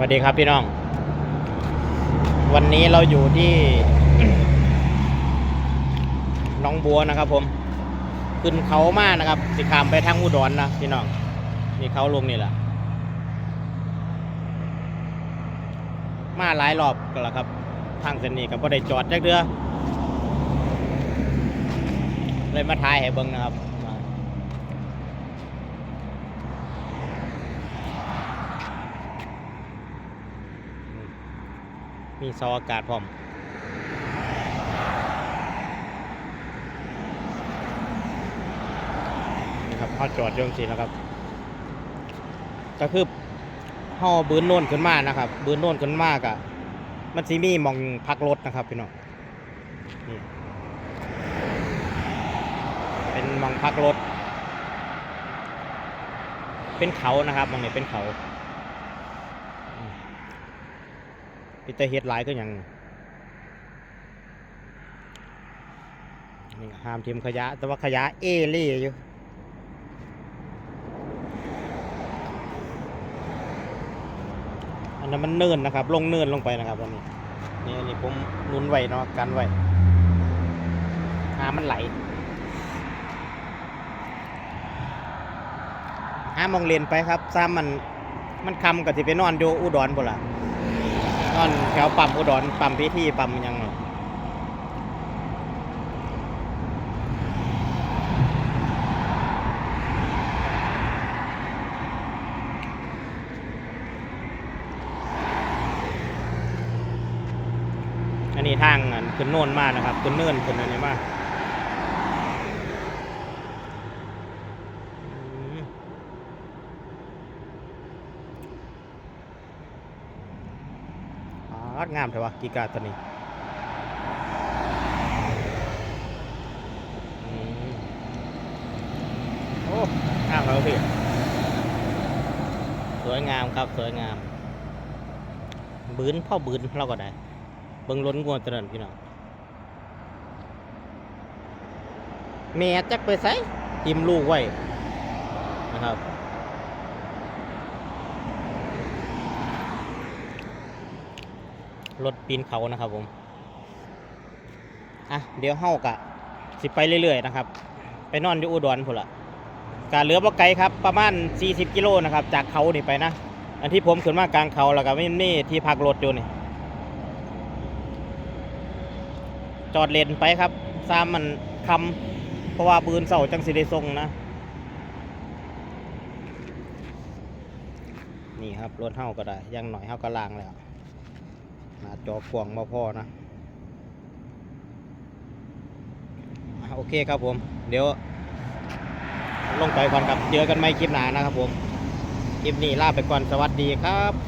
วัสดีครับพี่น้อง วันนี้เราอยู่ที่น้องบัวนะครับ ผม ขึ้นเขามากนะครับ สิขามไปทางอุดรนะพี่น้องนี่เขาลงนี่แหละมาหลายรอบกันแล้วครับ ทางเส้นนี้ก็บ่ได้จอดจักเดือเลยมาถ่ายให้เบิ่งนะครับ มีซออากาศพร้อมนี่ครับเขาจอดยจังสินะครับ ก็คือห่อบืนโน่นขึ้นมานะครับบืนโน่นขึ้นมากอะมันซีมีมองพักรถนะครับพี่น้องนี่เป็นมองพักรถ เป็นเขานะครับมองนี้เป็นเขาอืม ปิตอร์เฮดไลท์ก็ยังนี่ห้ามทิมขยะ แต่ว่าขยะเอเล่อยู่อันนั้นมันเนินนะครับ ลงเนินลงไปนะครับวันนี้นี่อันนี้ผมนุนไว้เนาะกันไว้น้ำมันไหลห้ามองเลนไปครับซ้ำมันมันคำกับที่ไปนอนอยู่อุดรพุ่นละ อนแถวปั๊มอุดรปั๊มพิธีปั๊มยังอันนี้ทางอันขึ้นโน่นมากนะครับขึ้นเนื่นขึ้นอะไรมาก อ๋องามเถอะวะกีกาตัวนี้โอ้งามแล้วพี่สวยงามครับสวยงาม บืนพ่อบืนเราก็ได้เบิ่งล้นงวดตัวนั้นพี่น้องแม่จักไปใส่ทิมลูกไว้นะครับ รถปีนเขานะครับผมอะเดี๋ยวเฮากะสิไปเรื่อยๆนะครับ ไปนอนอยู่อุดรพุ่นละกาเหลือบ่ไกลครับ ประมาณ 40 กิโลนะครับ จากเขานี่ไปนะ อันที่ผมขึ้นมากลางเขาแล้วก็ไม่นี่ที่พักรถอยู่นี่ จอดเลนไปครับซ้ำมันคำเพราะว่าปืนเสาจังสิได้ทรงนะ นี่ครับรถเฮาก็ได้ยังหน่อยเฮาก็ล่างแล้ว หน้าจอกวางมาพอนะอะโอเคครับผม เดี๋ยว ลงไปก่อนครับ เจอกันไม่คลิปหน้านะครับผม คลิปนี้ลาไปก่อนสวัสดีครับ